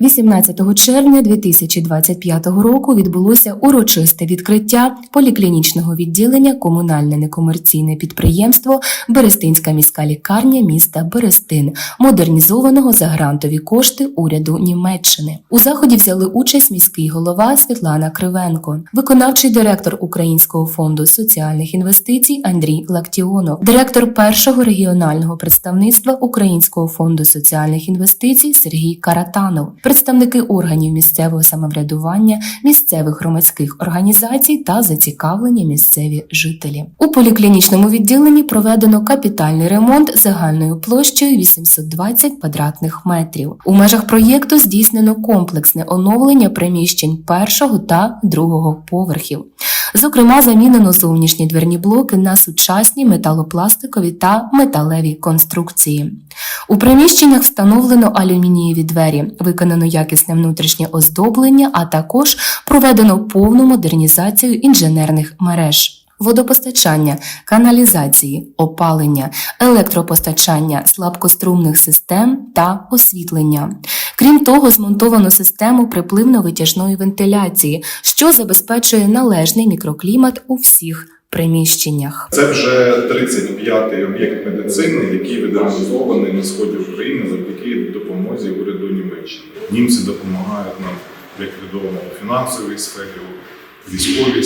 18 червня 2025 року відбулося урочисте відкриття поліклінічного відділення комунальне некомерційне підприємство Берестинська міська лікарня міста Берестин, модернізованого за грантові кошти уряду Німеччини. У заході взяли участь міський голова Світлана Кривенко, виконавчий директор Українського фонду соціальних інвестицій Андрій Лактіонов, директор першого регіонального представництва Українського фонду соціальних інвестицій Сергій Каратанов, представники органів місцевого самоврядування, місцевих громадських організацій та зацікавлені місцеві жителі. У поліклінічному відділенні проведено капітальний ремонт загальною площею 820 квадратних метрів. У межах проєкту здійснено комплексне оновлення приміщень першого та другого поверхів. Зокрема, замінено зовнішні дверні блоки на сучасні металопластикові та металеві конструкції. У приміщеннях встановлено алюмінієві двері, виконано якісне внутрішнє оздоблення, а також проведено повну модернізацію інженерних мереж. Водопостачання, каналізації, опалення, електропостачання, слабкострумних систем та освітлення. Крім того, змонтовано систему припливно-витяжної вентиляції, що забезпечує належний мікроклімат у всіх приміщеннях. Це вже 35-й об'єкт медицини, який відреалізований на сході України завдяки допомозі уряду Німеччини. Німці допомагають нам, як відомо, у фінансовій сфері, у військовій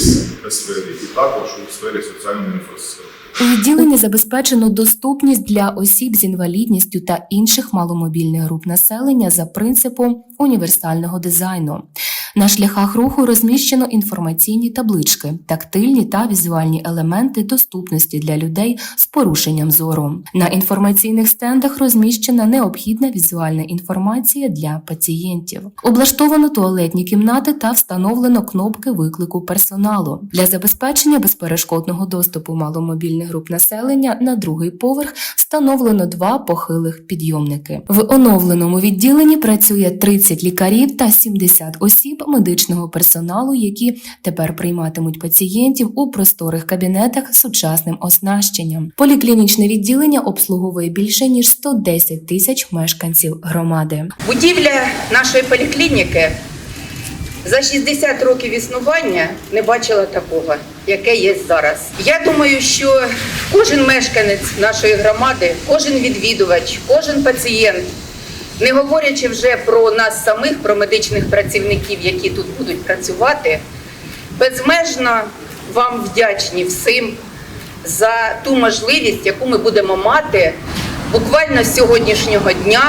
сфері і також у сфері соціальної інфраструктури. У відділенні забезпечено доступність для осіб з інвалідністю та інших маломобільних груп населення за принципом універсального дизайну. На шляхах руху розміщено інформаційні таблички, тактильні та візуальні елементи доступності для людей з порушенням зору. На інформаційних стендах розміщена необхідна візуальна інформація для пацієнтів. Облаштовано туалетні кімнати та встановлено кнопки виклику персоналу для забезпечення безперешкодного доступу маломобільних груп населення на другий поверх встановлено два похилих підйомники. В оновленому відділенні працює 30 лікарів та 70 осіб медичного персоналу, які тепер прийматимуть пацієнтів у просторих кабінетах з сучасним оснащенням. Поліклінічне відділення обслуговує більше ніж 110 тисяч мешканців громади. Будівля нашої поліклініки за 60 років існування не бачила такого, яке є зараз. Я думаю, що кожен мешканець нашої громади, кожен відвідувач, кожен пацієнт, не говорячи вже про нас самих, про медичних працівників, які тут будуть працювати, безмежно вам вдячні всім за ту можливість, яку ми будемо мати буквально з сьогоднішнього дня